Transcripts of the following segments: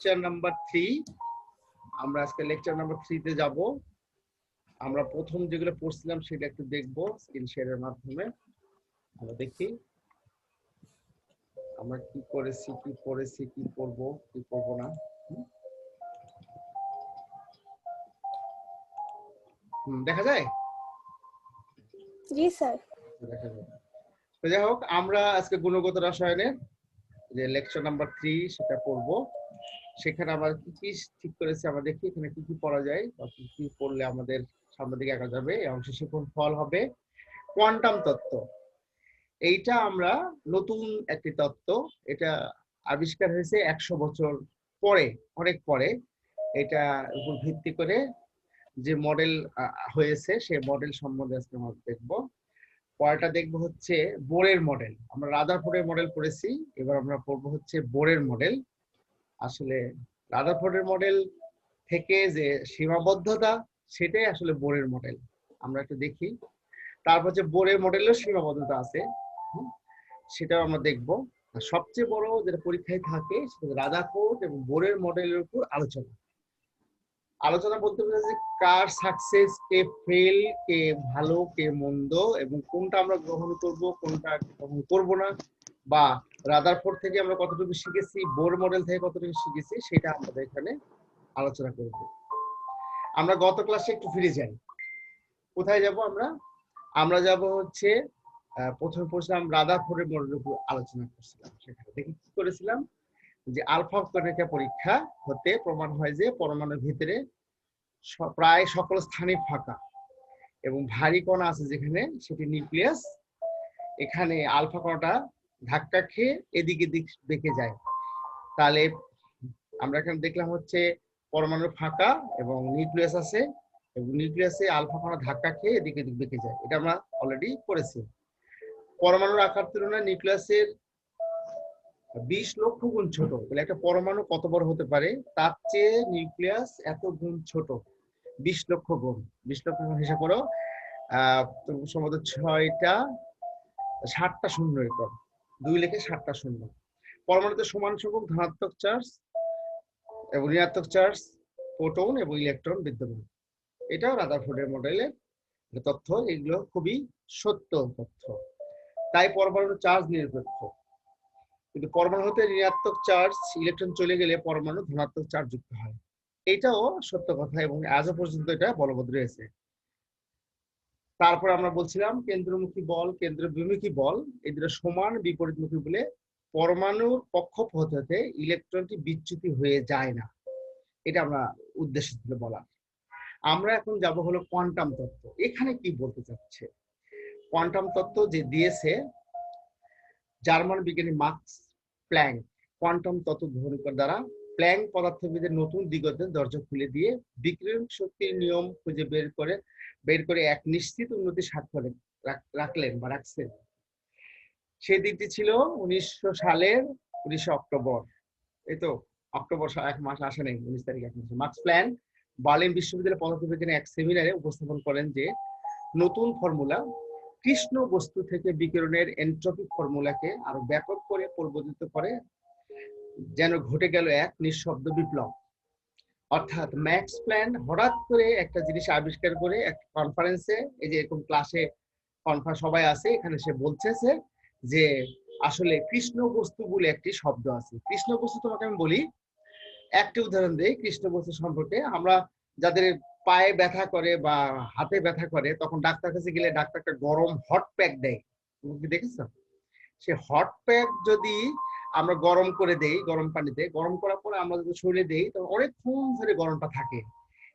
Lecture number three আমরা আজকে lecture number থ্রিতে যাব। আমরা প্রথম যেগুলো পড়ছিলাম সেটা একটু দেখব স্ক্রিন শেয়ারের মাধ্যমে। আমরা দেখি। আমরা কি করেছি কি পড়েছি কি করব কি করব না। দেখা যায়? জি স্যার। দেখা যায়। তো যাই হোক আমরা আজকে গুণগত রসায়নের যে লেকচার নাম্বার থ্রি সেটা পড়ব। সেখানে আমরা কি কি ঠিক করেছি আমরা দেখি এখানে কি কি পড়া যায় বা কি কি পড়লে আমাদের সামনের দিকে এগা যাবে এই অংশে শিখন ফল হবে? কোয়ান্টাম তত্ত্ব। এইটা আমরা নতুন একটি তত্ত্ব, এটা আবিষ্কার হয়েছে একশো বছর পরে, অনেক পরে। এটা উপর ভিত্তি করে যে মডেল হয়েছে সেই মডেল সম্বন্ধে আজকে আমরা দেখব। পরেরটা দেখব হচ্ছে বোরের মডেল। আমরা রাদারফোর্ডের মডেল পড়েছি, এবার আমরা পড়ব হচ্ছে বোরের মডেল। আসলে রাদারফোর্ডের মডেল থেকে যে সীমাবদ্ধতা, সেটাই আসলে বোরের মডেল আমরা একটু দেখি। তারপর যে বোরের মডেলের সীমাবদ্ধতা আছে। সেটাও আমরা দেখব। সবচেয়ে বড় যেটা পরীক্ষায় থাকে, সেটা রাদারফোর্ড এবং বোরের মডেলের উপর আলোচনা। আলোচনা বলতে বোঝাচ্ছে কার সাকসেস কে ফেল কে ভালো, কে মন্দ এবং কোনটা আমরা গ্রহণ করব, কোনটা গ্রহণ করব না। বা রাদারফোর্ড থেকে আমরা কতটুকু শিখেছি বোর মডেল থেকে কতটুকু শিখেছি, সেটা আমাদের এখানে আলোচনা করব। আমরা গত ক্লাসে একটু ফিরে যাই। কোথায় যাব আমরা? আমরা যাব হচ্ছে প্রথমে পড়ছিলাম রাদারফোর্ডের মডেলের উপর আলোচনা করছিলাম। সেখানে দেখি কি করেছিলাম? যে আলফা কণিকা পরীক্ষা হতে প্রমাণ হয় যে পরমাণুর ভিতরে প্রায় সকল স্থানে ফাঁকা এবং ভারী কণা আছে যেখানে সেটি নিউক্লিয়াস। এখানে আলফা কণাটা ধাক্কা খেয়ে এদিকে দিক বেঁকে যায়। তাহলে আমরা এখানে দেখলাম হচ্ছে পরমাণু ফাঁকা এবং নিউক্লিয়াস আছে এবং নিউক্লিয়াসে আলফা কণা ধাক্কা খেয়ে এদিকে দিক বেঁকে যায়। এটা আমরা অলরেডি করেছি পরমাণুর আকার তুলনায় নিউক্লিয়াসের বিশ লক্ষ গুণ ছোট। তাহলে একটা পরমাণু কত বড় হতে পারে? তার চেয়ে নিউক্লিয়াস এত গুণ ছোট। বিশ লক্ষ গুণ। বিশ লক্ষ গুণ হিসাব করো। আহ সম্ভবত ছয়টা ষাটটা শূন্য এরকম। দুই লেখে সাতটা শূন্য। পরমাণুতে সমান সংখ্যক ধনাত্মক চার্জ এবং ঋণাত্মক চার্জ, প্রোটন এবং ইলেকট্রন বিদ্যমান। এটাও রাদারফোর্ডের মডেলের তথ্য, এগুলো খুবই সত্য তথ্য। তাই পরমাণু চার্জ নিরপেক্ষ। কিন্তু পরমাণু হতে ঋণাত্মক চার্জ, ইলেকট্রন চলে গেলে পরমাণু ধনাত্মক চার্জ যুক্ত হয়। এটাও সত্য কথা এবং আজও পর্যন্ত এটা বলবৎ রয়েছে। তারপর আমরা বলছিলাম কেন্দ্রমুখী বল কেন্দ্র বিমুখী বল এই দুটো সমান বিপরীতমুখী বলে পরমাণুর কক্ষপথ হতে হতে ইলেকট্রনটি বিচ্যুতি হয়ে যায় না। এটা আমরা উদ্দেশ্য ছিল বলার। আমরা এখন যাব হলো কোয়ান্টাম তত্ত্ব। এখানে কি বলতে চাচ্ছে? কোয়ান্টাম তত্ত্ব যে দিয়েছে জার্মান বিজ্ঞানী মার্কস প্ল্যাঙ্ক, কোয়ান্টাম তত্ত্ব গ্রহণ দ্বারা প্ল্যাঙ্ক পদার্থবিদের নতুন দিগন্তের দরজা খুলে দিয়ে বিকিরণ শক্তির নিয়ম খুঁজে বের করে বের করে এক নিশ্চিত স্বাক্ষর রাখ- রাখলেন বা রাখছেন। সেই দিনটি ছিল উনিশশো সালের উনিশে অক্টোবর। এই তো, অক্টোবর এক মাস আসে নাই, উনিশ তারিখ এক মাস। মার্কস প্ল্যান বার্লিন বিশ্ববিদ্যালয় পদার্থবিজ্ঞানে এক সেমিনারে উপস্থাপন করেন যে, নতুন ফর্মুলা কৃষ্ণ বস্তু থেকে বিকিরণের এন্ট্রপি ফর্মুলাকে আরও ব্যাপক করে পরিবর্তিত করে, যেন ঘটে গেল এক নিঃশব্দ বিপ্লব। অর্থাৎ ম্যাক্স প্ল্যান হঠাৎ করে একটা জিনিস আবিষ্কার করে একটা কনফারেন্সে এই যে এরকম ক্লাসে কনফারেন্স সবাই আছে এখানে সে বলছে যে আসলে কৃষ্ণ বস্তু বলে একটি শব্দ আছে। কৃষ্ণ বস্তু তোমাকে আমি বলি, একটি উদাহরণ দেই কৃষ্ণ বস্তু সম্পর্কে। আমরা যাদের পায়ে ব্যথা করে বা হাতে ব্যথা করে, তখন ডাক্তার কাছে গেলে ডাক্তার একটা গরম হট প্যাক দেয়। তুমি কি দেখেছ? সে হট প্যাক যদি আমরা গরম করে দেই, গরম পানিতে। গরম করার পরে আমরা যদি শরীরে দেই তখন অনেকক্ষণ ধরে গরমটা থাকে।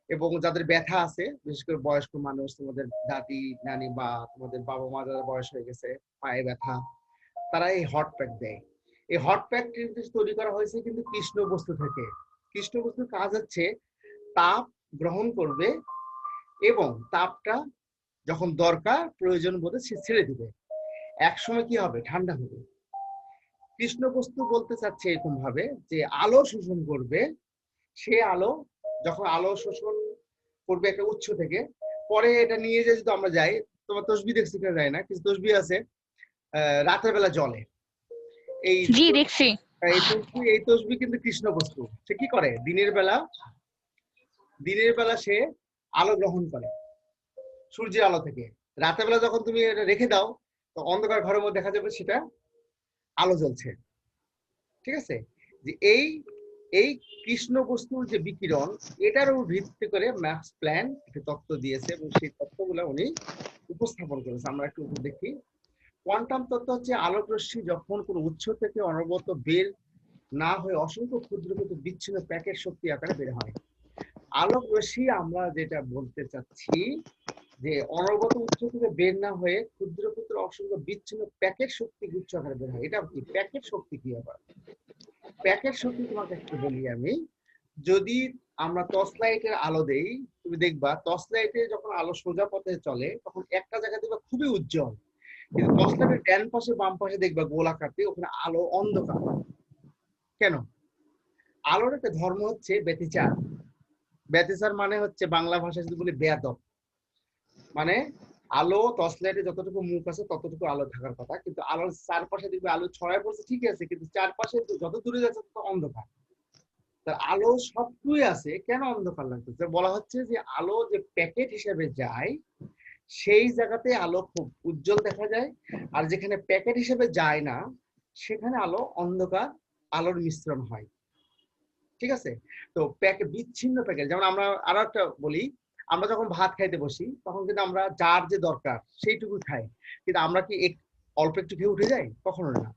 এবং যাদের ব্যথা আছে, বিশেষ করে বয়স্ক মানুষ, তোমাদের দাদি, নানি, বা তোমাদের বাবা মা যারা বয়স হয়ে গেছে, পায়ে ব্যথা, তারা এই হট প্যাক দেয়। এই হট প্যাক কিন্তু তৈরি করা হয়েছে, কিন্তু কৃষ্ণ বস্তু থেকে। কৃষ্ণ বস্তুর কাজ হচ্ছে, তাপ গ্রহণ করবে এবং তাপটা যখন দরকার, প্রয়োজন বোধে সে ছেড়ে দিবে। এক সময় কি হবে? ঠান্ডা হবে। কৃষ্ণ বস্তু বলতে চাচ্ছে এরকম ভাবে যে আলো শোষণ করবে। সে আলো যখন আলো শোষণ করবে একটা উৎস থেকে পরে এটা নিয়ে যে যদি আমরা যাই তোমার তসবি দেখছি কিনা যায় না কিছু তসবি আছে রাতের বেলা জলে এই জি দেখছি। এই তসবি এই তসবি কিন্তু কৃষ্ণ বস্তু সে কি করে? দিনের বেলা দিনের বেলা সে আলো গ্রহণ করে সূর্যের আলো থেকে। রাতের বেলা যখন তুমি এটা রেখে দাও তো অন্ধকার ঘরের মধ্যে দেখা যাবে সেটা আলো জ্বলছে। ঠিক আছে? যে এই এই কৃষ্ণ বস্তুর যে বিকিরণ, এটার ভিত্তি করে ম্যাক্স প্ল্যান একটা তত্ত্ব দিয়েছে এবং সেই তত্ত্বগুলো উনি উপস্থাপন করেছে। আমরা একটু উপর দেখি। কোয়ান্টাম তত্ত্ব হচ্ছে আলোক রশ্মি যখন কোনো উৎস থেকে অনবরত বের না হয়ে অসংখ্য ক্ষুদ্র ক্ষুদ্র বিচ্ছিন্ন প্যাকেট শক্তি আকারে বের হয়। আলোক রশ্মি আমরা যেটা বলতে চাচ্ছি যে অনবরত উৎস থেকে বের না হয়ে ক্ষুদ্র ক্ষুদ্র অসংখ্য বিচ্ছিন্ন প্যাকেট শক্তি গুচ্ছ আকারে বের হয়। এটা কি? প্যাকেট শক্তি কি আবার? প্যাকেট শক্তি তোমাকে একটু বলি আমি। যদি আমরা টর্চ লাইটের আলো দেই, তুমি দেখবা টর্চ লাইটে যখন আলো সোজা পথে চলে, তখন একটা জায়গা দেখবা খুবই উজ্জ্বল। কিন্তু টর্চ লাইটের ডান পাশে, বাম পাশে দেখবা গোলাকারতে ওখানে আলো অন্ধকার। কেন? আলোর একটা ধর্ম হচ্ছে ব্যতিচার। ব্যতিচার মানে হচ্ছে বাংলা ভাষায় যদি বলি বেয়াদব। মানে আলো টর্চ লাইটে যতটুকু মুখ আছে ততটুকু আলো থাকার কথা। কিন্তু আলোর চারপাশে দেখবে আলো ছড়ায় পড়ছে, ঠিক আছে, কিন্তু চারপাশে যত দূরে যাচ্ছে তত অন্ধকার। তার আলো সবটুই আছে। কেন অন্ধকার লাগতেছে বলা হচ্ছে যে আলো যে প্যাকেট হিসেবে যায়, সেই জায়গাতে আলো খুব উজ্জ্বল দেখা যায়। আর যেখানে প্যাকেট হিসেবে যায় না, সেখানে আলো অন্ধকার, আলোর মিশ্রণ হয়। ঠিক আছে? তো প্যাকেট বিচ্ছিন্ন প্যাকেট, যেমন আমরা আরও একটা বলি আমরা যখন ভাত খাইতে বসি, তখন কিন্তু আমরা যার যে দরকার সেইটুকু খাই। কিন্তু আমরা কি অল্প একটু খেয়ে উঠে যাই? কখনো না।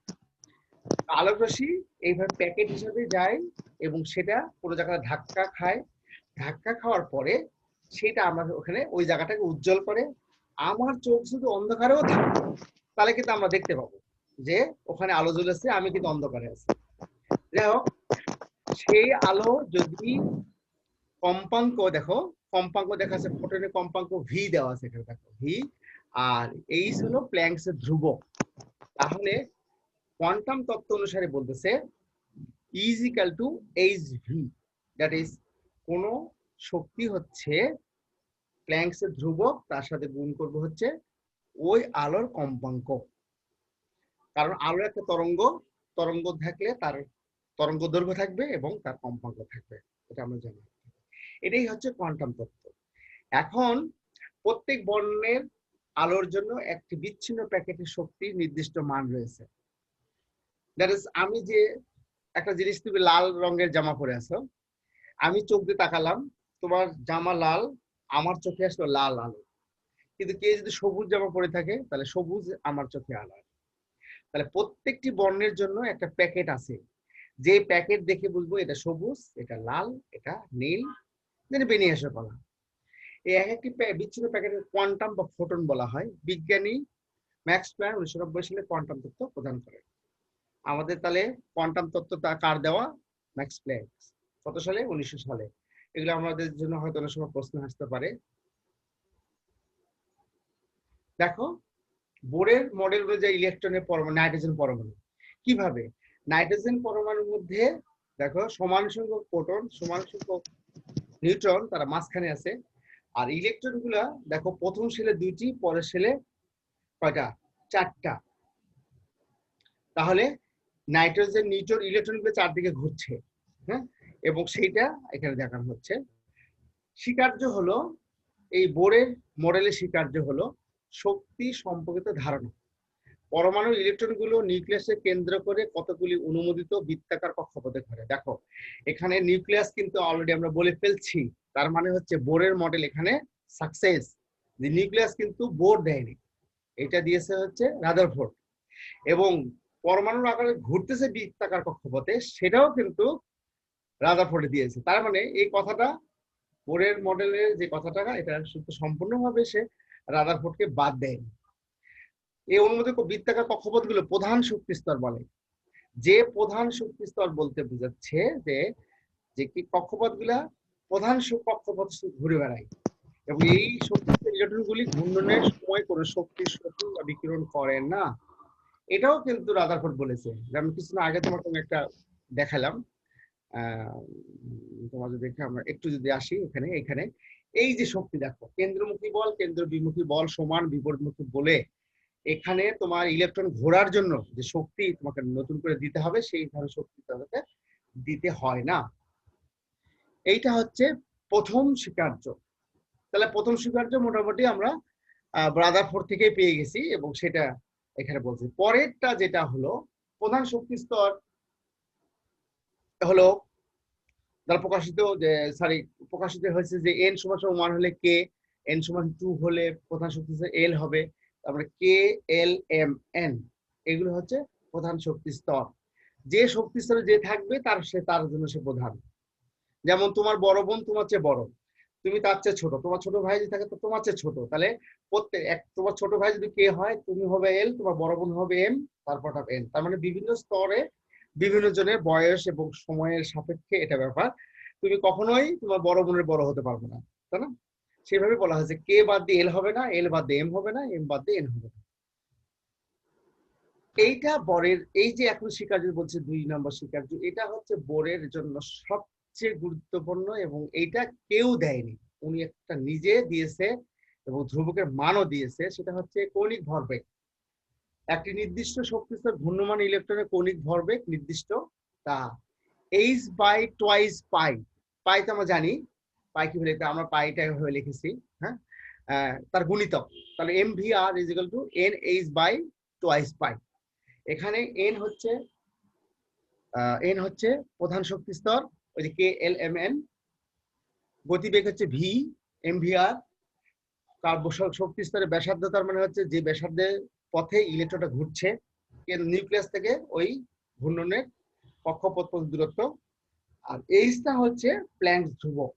আলোক রশ্মি এইভাবে প্যাকেট হিসাবে যায় এবং সেটা কোনো জায়গায় ধাক্কা খায়। ধাক্কা খাওয়ার পরে সেটা আমরা ওখানে ওই জায়গাটাকে উজ্জ্বল করে। আমার চোখ শুধু অন্ধকারেও থাকে, তাহলে কিন্তু আমরা দেখতে পাবো যে ওখানে আলো জ্বলেছে, আমি কিন্তু অন্ধকারে আছি। যাই হোক, সেই আলো যদি কম্পাঙ্ক, দেখো কম্পাঙ্ক দেখা আছে ফোটনের কম্পাঙ্ক ভি দেওয়া আছে এখানে, দেখো ভি আর এইচ হলো প্ল্যাঙ্কস এর ধ্রুবক। তাহলে কোয়ান্টাম তত্ত্ব অনুসারে বলতেছে is equal to H V that is কোন শক্তি হচ্ছে প্ল্যাঙ্কস এর ধ্রুবক, তার সাথে গুণ করব হচ্ছে ওই আলোর কম্পাঙ্ক। কারণ আলোর একটা তরঙ্গ তরঙ্গ থাকলে তার তরঙ্গ দৈর্ঘ্য থাকবে এবং তার কম্পাঙ্ক থাকবে, এটা আমরা জানি। এটাই হচ্ছে কোয়ান্টাম তত্ত্ব। এখন প্রত্যেক বর্ণের আলোর জন্য একটি বিচ্ছিন্ন প্যাকেটের শক্তির নির্দিষ্ট মান রয়েছে। দ্যাট ইজ আমি যে একটা জিনিস তুমি লাল রঙের জামা পরে আছো, আমি চোখ দিয়ে তাকালাম, তোমার জামা লাল, আমার চোখে আসলো লাল আলো। কিন্তু কে যদি সবুজ জামা পরে থাকে, তাহলে সবুজ আমার চোখে আলো তাহলে প্রত্যেকটি বর্ণের জন্য একটা প্যাকেট আছে। যে প্যাকেট দেখে বুঝব এটা সবুজ, এটা লাল, এটা নীল যেটা বেনিয়াসের কলা এই এক একটি বিচ্ছিন্ন প্যাকেটের কোয়ান্টাম বা ফোটন বলা হয়। বিজ্ঞানী ম্যাক্স প্ল্যান উনিশশো নব্বই সালে কোয়ান্টাম তত্ত্ব প্রদান করেন। আমাদের তাহলে কোয়ান্টাম তত্ত্ব তা কার দেওয়া? ম্যাক্স প্ল্যাঙ্ক কত সালে? উনিশশো সালে। এগুলো আমাদের জন্য হয়তো অনেক সময় প্রশ্ন আসতে পারে। দেখো, বোরের মডেল অনুযায়ী ইলেকট্রনের পরমাণু নাইট্রোজেন পরমাণু। কীভাবে? নাইট্রোজেন পরমাণুর মধ্যে, দেখো, সমান সংখ্যক প্রোটন সমান সংখ্যক নিউট্রন তারা মাঝখানে আছে। আর ইলেকট্রনগুলা, দেখো, প্রথম সেলে দুইটি, পরের সেলে কয়টা? চারটা। তাহলে নাইট্রোজেন, নিউট্রন ইলেকট্রনগুলো চারদিকে ঘুরছে হ্যাঁ? এবং সেইটা এখানে দেখানো হচ্ছে। স্বীকার্য হলো, এই বোরের মডেলের স্বীকার্য হলো, শক্তি সম্পর্কিত ধারণা। পরমাণু ইলেকট্রনগুলো নিউক্লিয়াসে কেন্দ্র করে কতগুলি অনুমোদিত বৃত্তাকার কক্ষপথে ঘরে দেখো, এখানে নিউক্লিয়াস কিন্তু অলরেডি আমরা বলে ফেলছি, তার মানে হচ্ছে বোরের মডেল এখানে সাকসেস যে নিউক্লিয়াস কিন্তু বোর দেয়নি। এটা দিয়েছে হচ্ছে রাদার রাদারফোর্ড এবং পরমাণুর আকারে ঘুরতেছে বৃত্তাকার কক্ষপথে সেটাও কিন্তু রাদারফোর্ডে দিয়েছে। তার মানে এই কথাটা বোরের মডেলের যে কথাটা, এটা শুধু সম্পূর্ণভাবে সে রাদারফোর্ডকে বাদ দেয়নি। এই অনুমোদিত বৃত্তাকার কক্ষপথগুলো প্রধান শক্তি স্তর বলে। যে প্রধান শক্তি স্তর বলতে বোঝাচ্ছে যে যে কি কক্ষপথগুলা প্রধান কক্ষপথ ঘুরে বেড়ায় এবং এই শক্তি ইলেকট্রনগুলি ঘূর্ণনের সময় কোনো শক্তি বিকিরণ করে না। এটাও কিন্তু রাদারফোর্ড বলেছে। যেমন কিছুদিন আগে তোমাকে আমি একটা দেখালাম তোমার যদি আমরা একটু যদি আসি এখানে এখানে। এই যে শক্তি দেখো, কেন্দ্রমুখী বল কেন্দ্র বিমুখী বল সমান বিপরীতমুখী বলে এখানে তোমার ইলেকট্রন ঘোরার জন্য যে শক্তি তোমাকে নতুন করে দিতে হবে, সেই ধরনের শক্তি তোমাকে দিতে হয় না। এইটা হচ্ছে প্রথম স্বীকার্য। তাহলে প্রথম স্বীকার্য মোটামুটি আমরা ব্রাদার ফোর থেকেই পেয়ে গেছি এবং সেটা এখানে বলছি। পরেরটা যেটা হলো, প্রধান শক্তি স্তর হলো, দ্বারা প্রকাশিত যে সরি প্রকাশিত হয়েছে যে এন সমান সমান ওয়ান হলে কে এন সমান টু হলে প্রধান শক্তি এল হবে। তারপরে কে এল এম এন এগুলো হচ্ছে প্রধান শক্তি স্তর। যে শক্তি স্তরে যে থাকবে, তার সে, তার জন্য সে প্রধান। যেমন তোমার বড় বোন তোমার চেয়ে বড়, তুমি তার চেয়ে ছোট, তোমার ছোট ভাই যদি থাকে, তো তোমার চেয়ে ছোট। তাহলে প্রত্যেক, এক, তোমার ছোট ভাই যদি কে হয়, তুমি হবে এল তোমার বড় বোন হবে এম তারপর এন তার মানে বিভিন্ন স্তরে, বিভিন্ন জনের বয়স এবং সময়ের সাপেক্ষে এটা ব্যাপার। তুমি কখনোই তোমার বড় বোনের বড় হতে পারবে না, তাই না? সেভাবে বলা হয়েছে, কে বাদ দিয়ে এল হবে না এল বাদ দিয়ে এম হবে না এম বাদ দিয়ে এন হবে না। এইটা বরের, এই যে এখন স্বীকার্য বলছে দুই নম্বর স্বীকার্য এটা হচ্ছে বোরের জন্য সবচেয়ে গুরুত্বপূর্ণ এবং এইটা কেউ দেয়নি। উনি একটা নিজে দিয়েছে এবং ধ্রুবকের মানও দিয়েছে, সেটা হচ্ছে কৌণিক ভরবেগ। একটি নির্দিষ্ট শক্তিস্তর ঘূর্ণমান ইলেকট্রনের কৌণিক ভরবেগ নির্দিষ্ট, তা H by twice pi pi তো আমরা জানি পাই কি বলে আমরা পাইটা হয়ে লিখেছি হ্যাঁ? তার গুণিতক। তাহলে M V R is equal to N H by twice pi এখানে এন হচ্ছে এন হচ্ছে প্রধান শক্তি স্তর, ওই যে কে এল এম এন গতিবেগ হচ্ছে ভি এম ভি আর কার শক্তি স্তরের ব্যাসার্ধ তার মানে হচ্ছে যে ব্যাসার্ধের পথে ইলেকট্রনটা ঘুরছে নিউক্লিয়াস থেকে ওই ঘূর্ণনের কক্ষপথ দূরত্ব। আর এইচটা হচ্ছে প্ল্যাঙ্ক ধ্রুবক।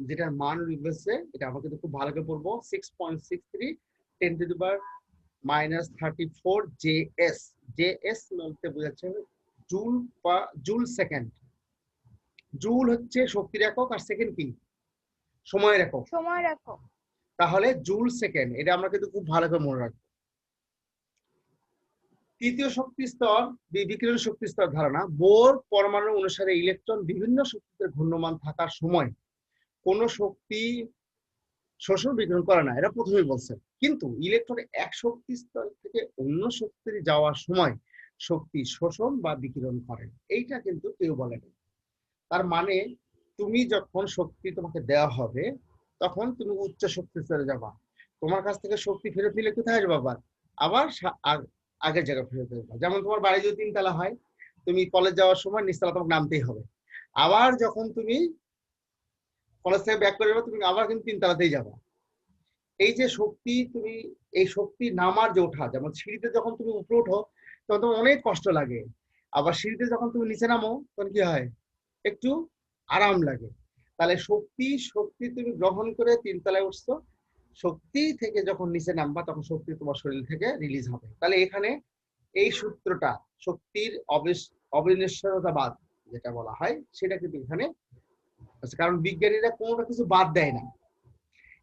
যেটার মান লিখেছে এটা আমরা কিন্তু খুব ভালো করে পড়ব six point six three ten to the power minus thirty four J S J S বলতে বোঝাচ্ছে জুল বা জুল সেকেন্ড জুল হচ্ছে শক্তির একক আর সেকেন্ড কি? সময়ের একক। সময় একক। তাহলে জুল সেকেন্ড এটা আমরা কিন্তু খুব ভালো করে মনে রাখব। তৃতীয় শক্তি স্তর বিকিরণ শক্তি স্তর ধারণা বোর পরমাণু অনুসারে ইলেকট্রন বিভিন্ন শক্তিতে ঘূর্ণমান থাকার সময় কোন শক্তি শোষণ বিকিরণ করে না এটা প্রথমেই বলছেন কিন্তু ইলেকট্রন এক শক্তি স্তর থেকে অন্য শক্তিতে যাওয়ার সময় শক্তি শোষণ বা বিকিরণ করে। এইটা কিন্তু কেউ বলেনি তার মানে তুমি যখন শক্তি তোমাকে দেওয়া হবে, তখন তুমি উচ্চ শক্তি স্তরে যাবা। তোমার কাছ থেকে শক্তি ফেরত নিলে কোথায় আসবে আবার? আবার আগ- আগের জায়গায় ফেরত আসবা যেমন তোমার বাড়ি যদি তিনতলা হয়, তুমি কলেজ যাওয়ার সময় নিচতলা তোমাকে নামতেই হবে। আবার যখন তুমি কলেজ থেকে ব্যাক করে তুমি আবার কিন্তু তিনতলাতেই যাবা। এই যে শক্তি তুমি, এই শক্তি নামার যে ওঠা, যেমন সিঁড়িতে যখন তুমি উপরে ওঠো, তখন তোমার অনেক কষ্ট লাগে। আবার সিঁড়িতে যখন তুমি নিচে নামো, তখন কি হয়? একটু আরাম লাগে। তাহলে শক্তি শক্তি তুমি গ্রহণ করে তিনতলায় উঠছো। শক্তি থেকে যখন নিচে নামবা, তখন শক্তি তোমার শরীর থেকে রিলিজ হবে। তাহলে এখানে এই সূত্রটা, শক্তির অবিনশ্বরতাবাদ, যেটা বলা হয়, সেটা কিন্তু এখানে কারণ বিজ্ঞানীরা কোনোটা কিছু বাদ দেয় না।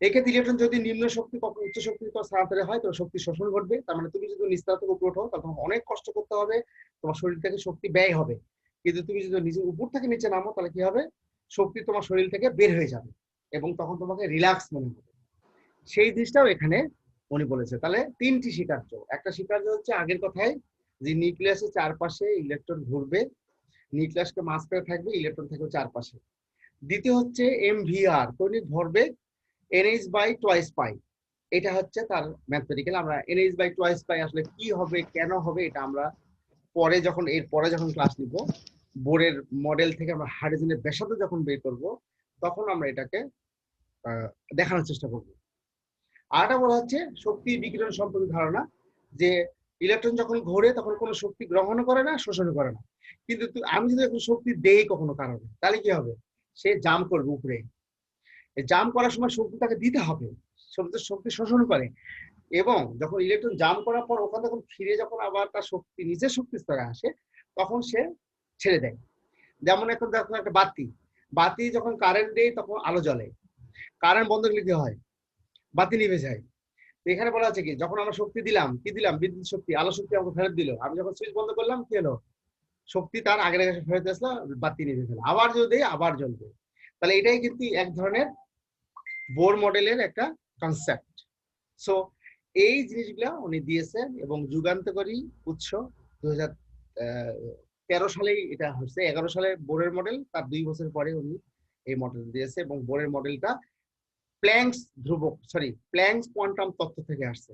এক্ষেত্রে ইলেকট্রন যদি নিম্ন শক্তি, কখন উচ্চ শক্তি স্থানান্তরে হয়, তবে শক্তি শোষণ ঘটবে। তার মানে তুমি যদি নিচতলা থেকে উপরে ওঠো তখন অনেক কষ্ট করতে হবে, তোমার শরীর থেকে শক্তি ব্যয় হবে। কিন্তু তুমি যদি নিচে উপর থেকে নিচে নামো, তাহলে কি হবে? শক্তি তোমার শরীর থেকে বের হয়ে যাবে এবং তখন তোমাকে রিল্যাক্স মনে হবে। সেই জিনিসটাও এখানে উনি বলেছে। তাহলে তিনটি স্বীকার্য। একটা স্বীকার্য হচ্ছে আগের কথায় যে নিউক্লিয়াসের চারপাশে ইলেকট্রন ঘুরবে, নিউক্লিয়াসকে মাঝখানে থাকবে, ইলেকট্রন থাকবে চারপাশে। দ্বিতীয় হচ্ছে এম ভিআর কৌণিক ভরবেগ এনএইচ বাই টোয়াইস পাই এটা হচ্ছে তার ম্যাথমেটিক্যাল আমরা এনএইচ বাই টোয়াইস পাই আসলে কি হবে, কেন হবে, এটা আমরা পরে যখন, এর পরে যখন ক্লাস নিব বোর্ডের মডেল থেকে আমরা হাইড্রোজেনের ব্যাসার্ধ যখন বের করব, তখন আমরা এটাকে দেখানোর চেষ্টা করব। আরেকটা বলা হচ্ছে, শক্তি বিকিরণ সম্পর্কে ধারণা, যে ইলেকট্রন যখন ঘোরে, তখন কোনো শক্তি গ্রহণ করে না শোষণ করে না। কিন্তু আমি যদি এখন শক্তি দেই কখনো কারণে তাহলে কি হবে? সে জাম করবে উপরে জাম করার সময় শক্তি তাকে দিতে হবে। শক্তি শক্তি শোষণ করে। এবং যখন ইলেকট্রন জাম করার পর ওখানে যখন ফিরে যখন আবার তার শক্তি, নিজের শক্তি স্তরে আসে, তখন সে ছেড়ে দেয়। যেমন এখন দেখো একটা বাতি। বাতি যখন কারেন্ট দেয়, তখন আলো জ্বলে। কারেন্ট বন্ধ করলে কি হয়? বাতি নিভে যায়। এখানে বলা আছে কি, যখন আমরা শক্তি দিলাম, কি দিলাম? বিদ্যুৎ শক্তি, আলো শক্তি আমাকে ফেরত দিল। আমি যখন সুইচ বন্ধ করলাম, কি হলো? শক্তি তার আগের আগে ফেরত আসলো, বাতি নিভে গেল আবার যদি আবার জ্বলবে তাহলে এটাই কিন্তু এক ধরনের বোর মডেলের একটা কনসেপ্ট সো এই জিনিসগুলা উনি দিয়েছেন এবং যুগান্তকারী উৎস দু হাজার তেরো সালেই এটা হচ্ছে এগারো সালে বোরের মডেল, তার দুই বছর পরে উনি এই মডেল দিয়েছে এবং বোরের মডেলটা প্ল্যাঙ্কস ধ্রুবক সরি প্ল্যাঙ্কস কোয়ান্টাম তত্ত্ব থেকে আসছে।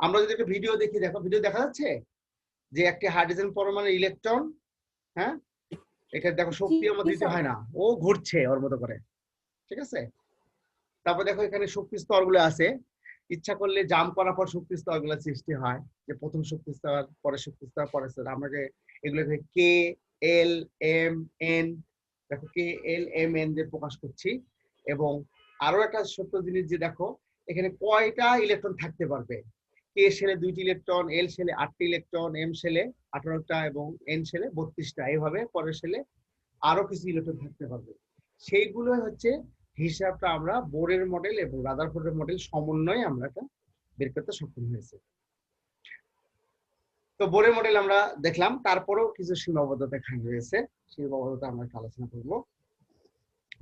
আমরা যদি একটা ভিডিও দেখি দেখো ভিডিও দেখা যাচ্ছে? যে একটি হাইড্রোজেন পরমাণু ইলেকট্রন হ্যাঁ? এখানে দেখো শক্তি জি, দিতে হয় না। ও ঘুরছে ওর মতো করে। ঠিক আছে? তারপর দেখো এখানে শক্তি স্তরগুলো আছে। ইচ্ছা করলে জাম্প করার পর শক্তি স্তরগুলো সৃষ্টি হয়। যে প্রথম শক্তি স্তর পরে শক্তি স্তর পরে স্তর। আমরা যে এগুলোকে কে এল এম এন দেখো কে এল এম এন দিয়ে প্রকাশ করছি। এবং আরও একটা সত্য জিনিস যে দেখো এখানে কয়টা ইলেকট্রন থাকতে পারবে? কে সেলে দুইটি ইলেকট্রন এল সেলে আটটি ইলেকট্রন এম সেলে আঠারোটা এবং এন সেলে বত্রিশটা। এইভাবে পরের সেলে আরও কিছু ইলেকট্রন থাকতে পারবে। সেইগুলো হচ্ছে হিসাবটা আমরা বোরের মডেল এবং রাদারফোর্ডের মডেল সমন্বয়ে আমরা এটা বের করতে সক্ষম হয়েছে। তো বোরের মডেল আমরা দেখলাম, তারপরেও কিছু সীমাবদ্ধতা এখানে রয়েছে। সীমাবদ্ধতা আমরা আলোচনা করব।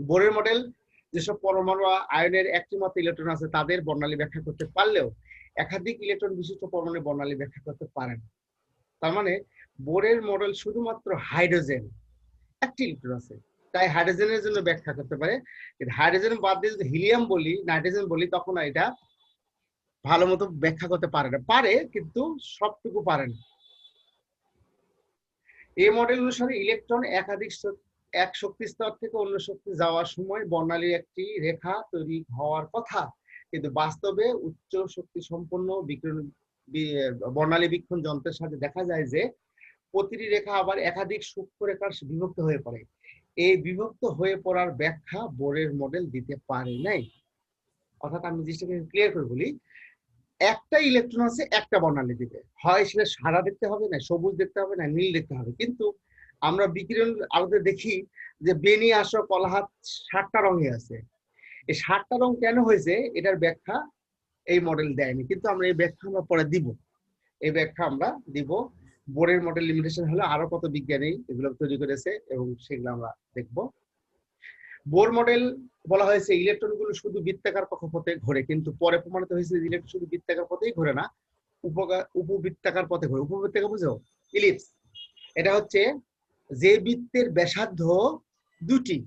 বোরের মডেল যেসব পরমাণু আয়নের একটি মাত্র ইলেকট্রন আছে, তাদের বর্ণালী ব্যাখ্যা করতে পারলেও একাধিক ইলেকট্রন বিশিষ্ট পরমাণুর বর্ণালী ব্যাখ্যা করতে পারে না। তার মানে বোরের মডেল শুধুমাত্র হাইড্রোজেন একটি ইলেকট্রন আছে। তাই হাইড্রোজেনের জন্য ব্যাখ্যা করতে পারে। হাইড্রোজেন বাদ দিয়ে যদি হিলিয়াম বলি নাইট্রোজেন বলি, তখন এটা ভালো মতো ব্যাখ্যা করতে পারে না। পারে, কিন্তু সবটুকু পারে না। এই মডেল অনুসারে ইলেকট্রন একাধিক এক শক্তি স্তর থেকে অন্য শক্তি যাওয়ার সময় বর্ণালীর একটি রেখা তৈরি হওয়ার কথা। কিন্তু বাস্তবে উচ্চ শক্তি সম্পন্ন বিকিরণ বর্ণালী বীক্ষণ যন্ত্রের সাথে দেখা যায় যে, প্রতিটি রেখা আবার একাধিক সূক্ষ্ম রেখার বিভক্ত হয়ে পড়ে। এই বিভক্ত হয়ে পড়ার ব্যাখ্যা বোরের মডেল দিতে পারে নাই। অর্থাৎ আমি জিনিসটাকে ক্লিয়ার করে বলি, একটা ইলেকট্রন আছে, একটা বর্ণালী দিবে। হয় সেটা সাদা দেখতে হবে না, সবুজ দেখতে হবে না, নীল দেখতে হবে। কিন্তু আমরা বিকিরণ আলোতে দেখি যে বেনি আসো কলাহাত সাতটা রঙে আছে। এই সাতটা রং কেন হয়েছে? এটার ব্যাখ্যা এই মডেল দেয়নি। কিন্তু আমরা এই ব্যাখ্যা আমরা পরে দিব। এই ব্যাখ্যা আমরা দিব। বোর্ডের মডেল লিমিটেশন হলে আরও কত বিজ্ঞানী এগুলো তৈরি করেছে এবং সেগুলো আমরা দেখব। বোর মডেল বলা হয়েছে ইলেকট্রনগুলো শুধু বৃত্তাকার কক্ষপথে ঘোরে, কিন্তু পরে প্রমাণিত হয়েছে ইলেকট্রন শুধু বৃত্তাকার পথেই ঘোরে না উপবৃত্তাকার পথে ঘোরে। উপবৃত্তাকার বুঝো? ইলিপস এটা হচ্ছে যে বৃত্তের ব্যাসার্ধ দুটি,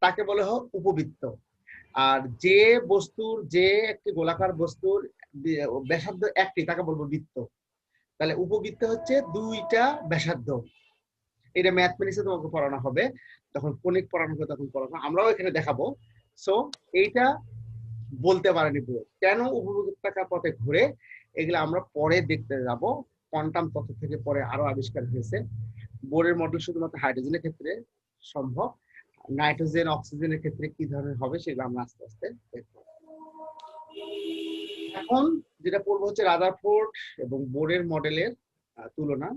তাকে বলা হয় উপবৃত্ত। আর যে বস্তুর, যে একটি গোলাকার বস্তুর ব্যাসার্ধ একটি, তাকে বলব বৃত্ত। তাহলে উপবৃত্ত হচ্ছে দুইটা ব্যাসার্ধ। এটা ম্যাথমেটিক্সে তোমাকে পড়ানো হবে। তখন কনিক পড়ানো হবে তখন পড়ানো আমরাও এখানে দেখাবো। সো এইটা বলতে পারেনি পুরো। কেন উপবৃত্তাকার পথে ঘুরে? এগুলো আমরা পরে দেখতে যাব। কোয়ান্টাম তত্ত্ব থেকে পরে আরও আবিষ্কার হয়েছে। বোরের মডেল শুধুমাত্র হাইড্রোজেনের ক্ষেত্রে সম্ভব। নাইট্রোজেন, অক্সিজেনের ক্ষেত্রে কি ধরনের হবে সেগুলো আমরা আস্তে আস্তে দেখব। এখন যেটা পড়ব হচ্ছে রাদারফোর্ড এবং বোরের মডেলের তুলনা।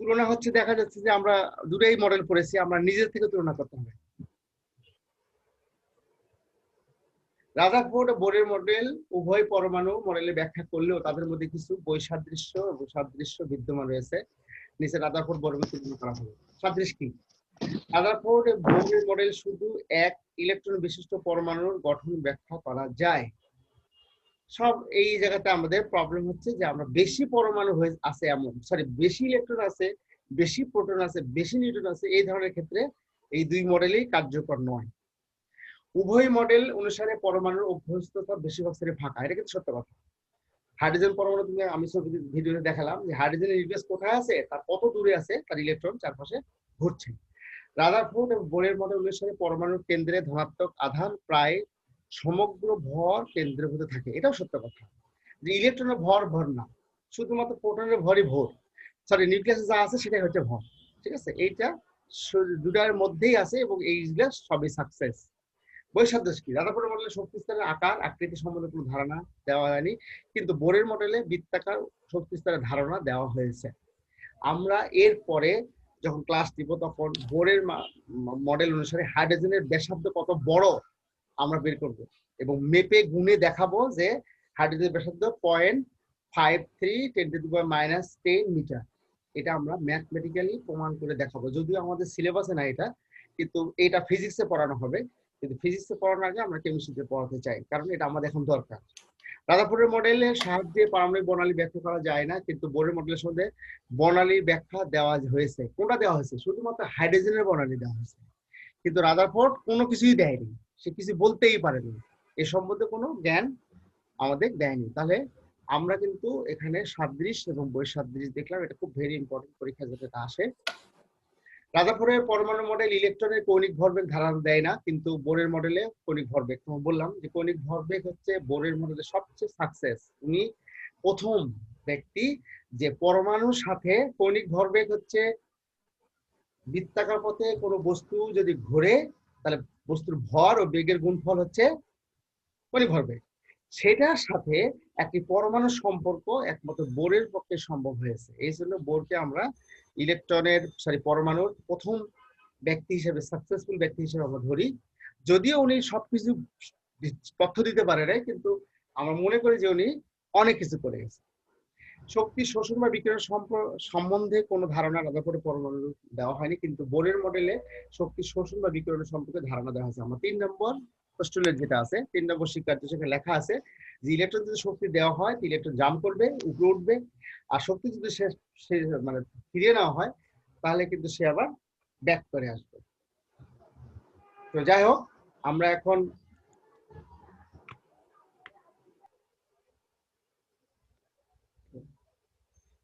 তুলনা হচ্ছে দেখা যাচ্ছে যে আমরা দুটাই মডেল পড়েছি আমরা নিজের থেকে তুলনা করতে হবে। রাদারফোর্ড ও বোরের মডেল উভয় পরমাণু মডেলে ব্যাখ্যা করলেও তাদের মধ্যে কিছু বৈসাদৃশ্য এবং সাদৃশ্য বিদ্যমান রয়েছে। নিচে রাদারফোর্ড বোরের তুলনা করা হবে। সাদৃশ্য কি? রাদারফোর্ড ও মডেল শুধু এক ইলেকট্রন বিশিষ্ট পরমাণুর গঠন ব্যাখ্যা করা যায়। সব এই জায়গাতে আমাদের প্রবলেম হচ্ছে যে আমরা বেশি পরমাণু হয়ে আছে এমন সরি বেশি ইলেকট্রন আছে, বেশি প্রোটন আছে, বেশি নিউট্রন আছে, এই ধরনের ক্ষেত্রে এই দুই মডেলই কার্যকর নয়। উভয় মডেল অনুসারে পরমাণুর অভ্যস্ততা বেশিরভাগ ক্ষেত্রে ফাঁকা, এটা কিন্তু সত্য কথা। হাইড্রোজেন পরমাণু তুমি আমি ভিডিওতে দেখালাম যে হাইড্রোজেনের নিউক্লিয়াস কোথায় আছে? তার কত দূরে আছে? তার ইলেকট্রন চারপাশে ঘুরছে। রাদারফোর্ড এবং বোরের মডেল অনুসারে পরমাণুর কেন্দ্রে ধনাত্মক আধান প্রায় সমগ্র ভর কেন্দ্রীভূত থাকে। এটাও সত্য কথা। যে ইলেকট্রনের ভর ভর না, শুধুমাত্র প্রোটনের ভরই ভর। সরি নিউক্লিয়াসে যা আছে সেটাই হচ্ছে ভর। ঠিক আছে? এইটা দুটার মধ্যেই আছে এবং এইগুলো সবই সাকসেস বৈসাদৃশ্য কি রাদারফোর্ড মডেলে শক্তি স্তরের আকার, আকৃতি সম্বন্ধে কোনো ধারণা দেওয়া হয়নি। কিন্তু বোরের মডেলে বৃত্তাকার শক্তি স্তরের ধারণা দেওয়া হয়েছে। আমরা এর পরে যখন ক্লাস দিব, তখন বোরের মডেল অনুসারে হাইড্রোজেনের ব্যাসার্ধ কত বড় আমরা বের করব এবং মেপে গুণে দেখাবো যে হাইড্রোজেনের ব্যাসার্ধ point five three ten to minus ten metre এটা আমরা ম্যাথমেটিক্যালি প্রমাণ করে দেখাবো। যদিও আমাদের সিলেবাসে না এটা, কিন্তু এটা ফিজিক্সে পড়ানো হবে। কিন্তু ফিজিক্সে পড়ানোর আগে আমরা কেমিস্ট্রিতে পড়াতে চাই, কারণ এটা আমাদের এখন দরকার। রাধাপুরের মডেলের সাহায্যে পারমাণবিক বর্ণালী ব্যাখ্যা করা যায় না, কিন্তু বোরের মডেলের সঙ্গে বর্ণালীর ব্যাখ্যা দেওয়া হয়েছে। কোনটা দেওয়া হয়েছে? শুধুমাত্র হাইড্রোজেনের বর্ণালী দেওয়া হয়েছে। কিন্তু রাদারফোর্ড কোনো কিছুই দেয়নি। সে কিছু বলতেই পারেনি। এ সম্বন্ধে কোনো জ্ঞান আমাদের দেয়নি। তাহলে আমরা কিন্তু এখানে সাদৃশ এবং বই সাদৃশ দেখলাম। এটা খুব ভেরি ইম্পর্টেন্ট পরীক্ষা যেটা আসে। রাজাপুরের পরমাণু মডেল ইলেকট্রনের কৌণিক ভরবেগ ধারণা দেয় না, কিন্তু বোরের মডেলে কৌণিক ভরবেগ। বললাম যে কৌণিক ভরবেগ হচ্ছে বোরের মডেলে সবচেয়ে সাকসেস উনি প্রথম ব্যক্তি যে পরমাণুর সাথে কৌণিক ভরবেগ হচ্ছে বৃত্তাকার পথে কোনো বস্তু যদি ঘোরে, তাহলে বস্তুর ভর ও বেগের গুণফল হচ্ছে কৌণিক ভরবেগ। সেটার সাথে একটি পরমাণু সম্পর্ক একমাত্র বোরের পক্ষে সম্ভব হয়েছে। এই জন্য বোরকে আমরা ইলেকট্রনের সরি পরমাণুর প্রথম ব্যক্তি হিসেবে সাকসেসফুল ব্যক্তি হিসেবে আমরা ধরি। যদিও উনি সবকিছু তথ্য দিতে পারে নাই, কিন্তু আমরা মনে করি যে উনি অনেক কিছু করে গেছে শক্তি শোষণ বা বিকিরণ সম্বন্ধে কোনো ধারণা আলাদা করে পরমাণু দেওয়া হয়নি, কিন্তু বোরের মডেলে শক্তি শোষণ বা বিকিরণের সম্পর্কে ধারণা দেওয়া হয়েছে। আমার তিন নম্বর পোস্টুলেট যেটা আছে, তিন নম্বর শিক্ষার্থী সেখানে লেখা আছে, যে ইলেকট্রন যদি শক্তি দেওয়া হয় ইলেকট্রন জাম্প করবে, উপরে উঠবে, আর শক্তি যদি সে মানে ফিরিয়ে নেওয়া হয়, তাহলে কিন্তু সে আবার ব্যাক করে আসবে। তো যাই হোক, আমরা এখন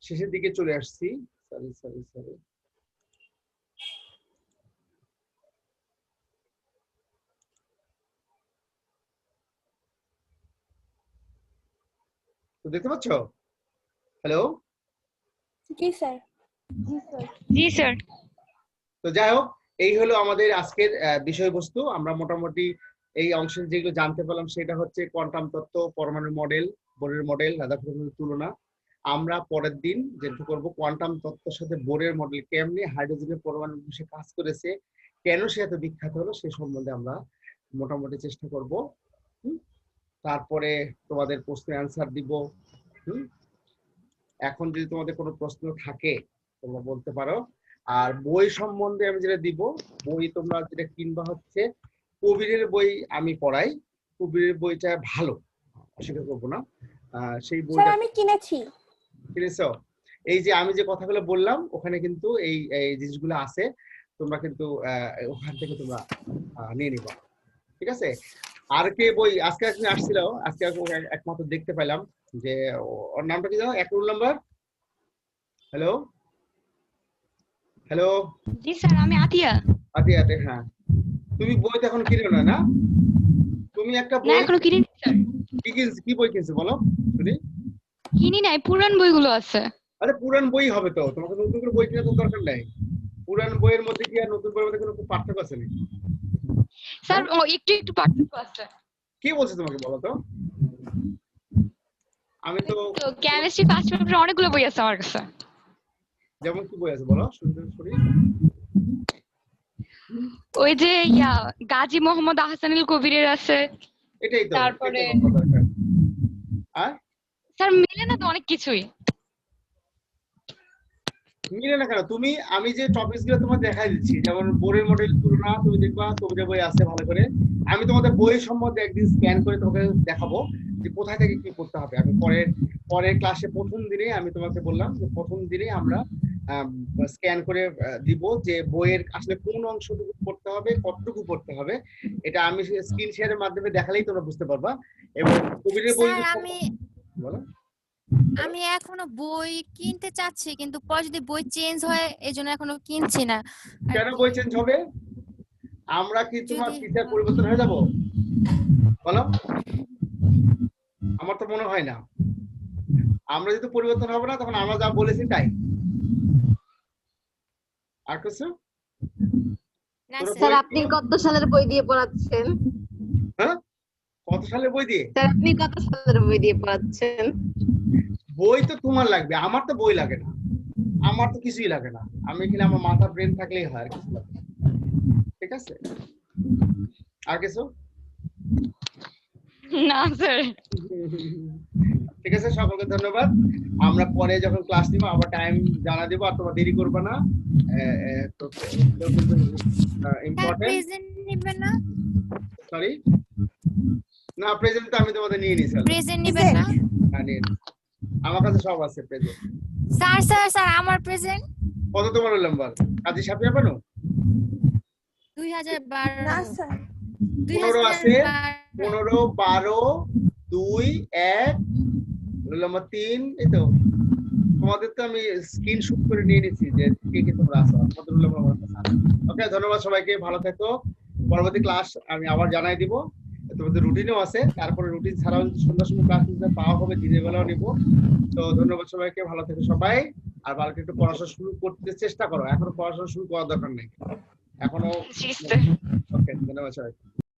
শেষের দিকে চলে আসছি। সরি সরি সরি দেখতে পাচ্ছ? হ্যালো জি স্যার। জি স্যার। তো যাই হোক এই হলো আমাদের আজকের আহ, বিষয়বস্তু। আমরা মোটামুটি এই অংশে যেগুলো জানতে পারলাম সেটা হচ্ছে কোয়ান্টাম তত্ত্ব পরমাণু মডেল বোরের মডেল রাধাকৃষ্ণের তুলনা। আমরা পরের দিন যেটা করব কোয়ান্টাম তত্ত্বের সাথে বোরের মডেল কেমনি হাইড্রোজেনের পরমাণু সে কাজ করেছে কেন সে এত বিখ্যাত হলো সে সম্বন্ধে আমরা মোটামুটি চেষ্টা করব। হুম? তারপরে তোমাদের প্রশ্নের অ্যান্সার দিব। এখন যদি তোমাদের কোনো প্রশ্ন থাকে তোমরা বলতে পারো। আর বই সম্বন্ধে আমি যেটা দিব বই তোমরা যেটা কিনবা হচ্ছে কবিরের বই আমি পড়াই। কবিরের বইটা ভালো অস্বীকার করব না। সেই বইটা আমি কিনেছি। কিনেছো? এই যে আমি যে কথাগুলো বললাম ওখানে কিন্তু এই এই জিনিসগুলো আছে। তোমরা কিন্তু আহ, ওখান থেকে তোমরা নিয়ে নিবা। ঠিক আছে? আর কে বই? আজকে একদিন আসছিল আজকে একমাত্র দেখতে পেলাম যে ওর নামটা কি জানো এক রোল নাম্বার। হ্যালো হ্যালো জি স্যার আমি আতিয়া। আতে আতে হ্যাঁ। তুমি বই তো এখন কিনো না না? তুমি একটা বই এখনও কিনি স্যার। কি কি বই কিনছো বলো? শুনি। কিনি নাই পুরান বইগুলো আছে। আরে পুরান বই হবে তো তোমাকে নতুন করে বই কেনার তো দরকার নাই। পুরান বইয়ের মধ্যে কি আর নতুন বইয়ের মধ্যে কোনো পার্থক্য আছে নাকি? স্যার ও একটু একটু পার্থক্য আছে কি বলছে তোমাকে বলো তো? আমি তো কেমিস্ট্রি ফার্স্ট পেপারে অনেকগুলো বই আছে আমার কাছে। যেমন কি বই আছে বলো? শুনতে শুনি। ওই যে ইয়া গাজী মোহাম্মদ আহসানুল কবিরের আছে। এটাই তো তারপরে-। আর? স্যার মিলে না তো অনেক কিছুই? মিলে না কেন? তুমি আমি যে টপিকসগুলো তোমার দেখাই দিচ্ছি যেমন বোর্ডের মডেল তুলনা তুমি দেখবা কবিতা বই আছে ভালো করে। আমি তোমাদের বই সম্বন্ধে একদিন স্ক্যান করে তোমাকে দেখাবো যে কোথায় থেকে কি করতে হবে। আমি পরের পরের ক্লাসে প্রথম দিনে আমি তোমাকে বললাম যে প্রথম দিনে আমরা স্ক্যান করে দিব যে বইয়ের আসলে কোন অংশটুকু পড়তে হবে কতটুকু পড়তে হবে। এটা আমি স্ক্রিন শেয়ারের মাধ্যমে দেখালেই তোমরা বুঝতে পারবা। এবং কবিরের বই আমি বলো। আমি এখনও বই কিনতে চাচ্ছি কিন্তু পরে যদি বই চেঞ্জ হয় এই জন্য এখনও কিনছি না। কেন বই চেঞ্জ হবে? আমরা কি তোমার টিচার পরিবর্তন হয়ে যাব? বলো। আমার তো মনে হয় না। আমরা যদি পরিবর্তন হবে না তখন আমরা যা বলেছি তাই। আর কিছু? না স্যার আপনি কত সালের বই দিয়ে পড়াচ্ছেন? হ্যাঁ? কত সালের বই দিয়ে? স্যার আপনি কত সালের বই দিয়ে পড়াচ্ছেন? বই তো তোমার লাগবে আমার তো বই লাগে না। আমার তো কিছুই লাগে না। আমি এখানে আমার মাথা ব্রেন থাকলেই হয় আর কিছু লাগে না। ঠিক আছে? আর কিছু? না স্যার ঠিক আছে সকলকে ধন্যবাদ। আমরা পরে যখন ক্লাস নিব আবার টাইম জানা দেবো আর তোমরা দেরি করবে না। স্যার ইম্পর্টেন্ট না। সরি না প্রেজেন্ট তো আমি তোমাদের নিয়ে নিয়েছিলাম প্রেজেন্ট নেবেন না। হ্যাঁ, নিয়ে। আমার কাছে সব আছে প্রেজেন্ট স্যার স্যার স্যার আমার প্রেজেন্ট কত তোমার রোল নাম্বার কাজী পানো দুই হাজার না বারো স্যার দুই পনেরো হাজার আছে? বারো। পনেরো বারো দুই এক রোল নাম্বার তিন এই তো। তোমাদের তো আমি স্ক্রিনশট করে নিয়ে নিয়েছি যে কে কে তোমরা আছো। তোমাদের রোল নাম্বার আমার কাছে ওকে ধন্যবাদ সবাইকে ভালো থেকো। পরবর্তী ক্লাস আমি আবার জানাই দিব। তোমাদের রুটিনও আছে। তারপরে রুটিন ছাড়াও যদি সন্ধ্যার সময় ক্লাস নিতে পাওয়া হবে দিনের বেলাও নিব। তো ধন্যবাদ সবাইকে ভালো থেকে সবাই। আর বালকে একটু পড়াশোনা শুরু করতে চেষ্টা করো। এখনও পড়াশোনা শুরু করার দরকার নেই। এখনও ওকে ধন্যবাদ সবাই